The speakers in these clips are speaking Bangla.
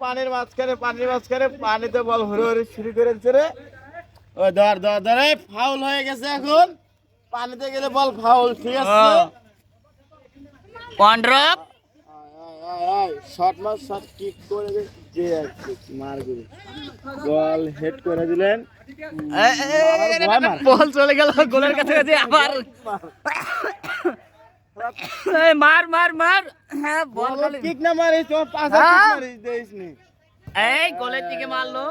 পানির মাঝখানে পানির মাঝখানে পানিতে বল হরে হরে শুরু করেছে রে। ওই ধর ধর ধর ফাউল হয়ে গেছে এখন। পানিতে গেলে বল ফাউল ঠিক আছে? শর্ট শর্ট কিক করে যে মার গুলি। বল হেড করে দিলেন। বল চলে গেল গোলের কাছে কাছে আবার। মার মার মার। হ্যাঁ বল কিক না মারিস তোমার পাশে হ্যাঁ। কিক মারিস দেইস নি। এই গোলের দিকে মারলো।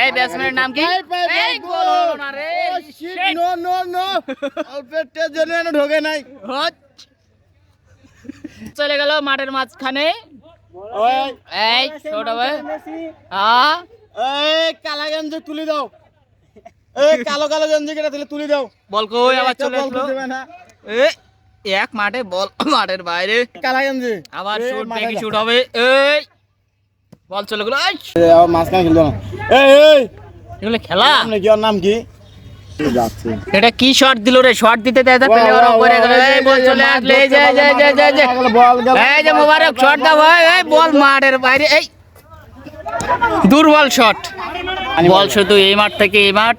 এই ব্যাটসম্যানের নাম কি? এই গোল। হলো না রে নো নো নো অল্পের জন্য এনে ঢোকে নাই। চলে গেল মাঠের মাঝখানে। এই ছোট ভাই। হ্যাঁ? এই কালা গঞ্জি তুলি দাও। এই কালো কালো গঞ্জি কেটে দিলে তুলি দাও। বল কই আবার চলে আসলো। এ, এক মাঠে বল মাঠের বাইরে। কালা গঞ্জি। আবার শুট মারা শুট হবে। এই বল চলে গেল। এই, মাঝখানে খেলতো না। এই এই। এগুলো খেলা? নাম নাকি ওর নাম কি? এটা কি শট দিল রে? শট দিতে দেয় ওরা উপরে গেল। এই বল চলে আসলে এই যে এই যে, এই যে, এই যে, যে। গেল এই যে মোবারক শট দাও ভাই এই বল মাঠের বাইরে এই। দুর্বল শট বল শুধু এই মাঠ থেকে এই মাঠ।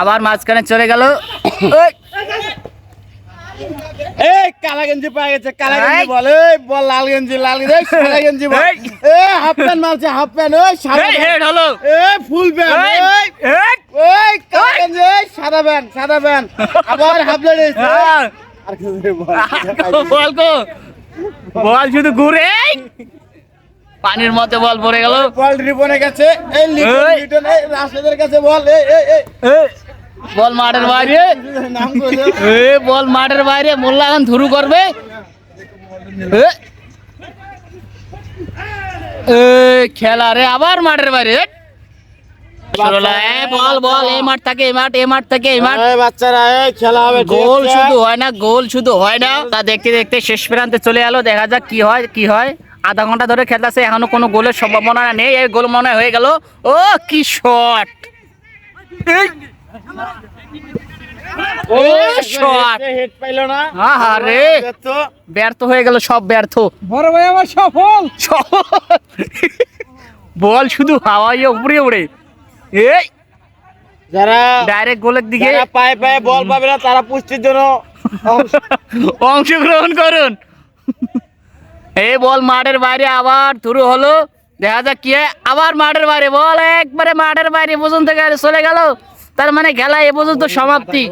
আবার মাঝখানে চলে গেল। এই, কালা গেঞ্জি পায়ে গেছে কালা গেঞ্জি বল এই বল লাল গেঞ্জি লাল গেঞ্জি বল। এই। হাফ প্যান্ট মারছে হাফ প্যান্ট ওই হেড হলো। ফুল প্যান্ট ওই বল শুধু ঘুরে পানির মধ্যে বল পড়ে গেল বল রিবনে গেছে কাছে বল বল মাঠের বাইরে এ বল মাঠের বাইরে মোল্লা এখন ধুরু করবে খেলা রে, আবার মাঠের বাইরে। সরলা, এ, বল বল এই মাঠ থেকে এই মাঠ এই মাঠ থেকে এই মাঠ। বাচ্চারা এই খেলা হবে গোল শুধু হয় না গোল শুধু হয় না। তা দেখতে দেখতে শেষ প্রান্তে চলে এলো দেখা যাক কি হয় কি হয়। আধা ঘণ্টা ধরে খেলতেছে এখনও কোনো গোলের সম্ভাবনা নেই এই গোল মনে হয়ে গেল। ও কি শট! ও শট! হেড পাইলো না আহারে। ব্যর্থ হয়ে গেল সব ব্যর্থ। বড় ভাই আমার সফল! বল শুধু হাওয়াই উপরে উড়ে এই যারা ডাইরেক্ট গোলের দিকে পায়ে পায়ে বল পাবে না তারা পুষ্টির জন্য অংশগ্রহণ করুন। এই বল মাঠের বাইরে আবার শুরু হলো। দেখা যাক কি আবার মাঠের বাইরে বল একবারে মাঠের বাইরে পর্যন্ত গেলে চলে গেল। তার মানে খেলা এ পর্যন্ত সমাপ্তি।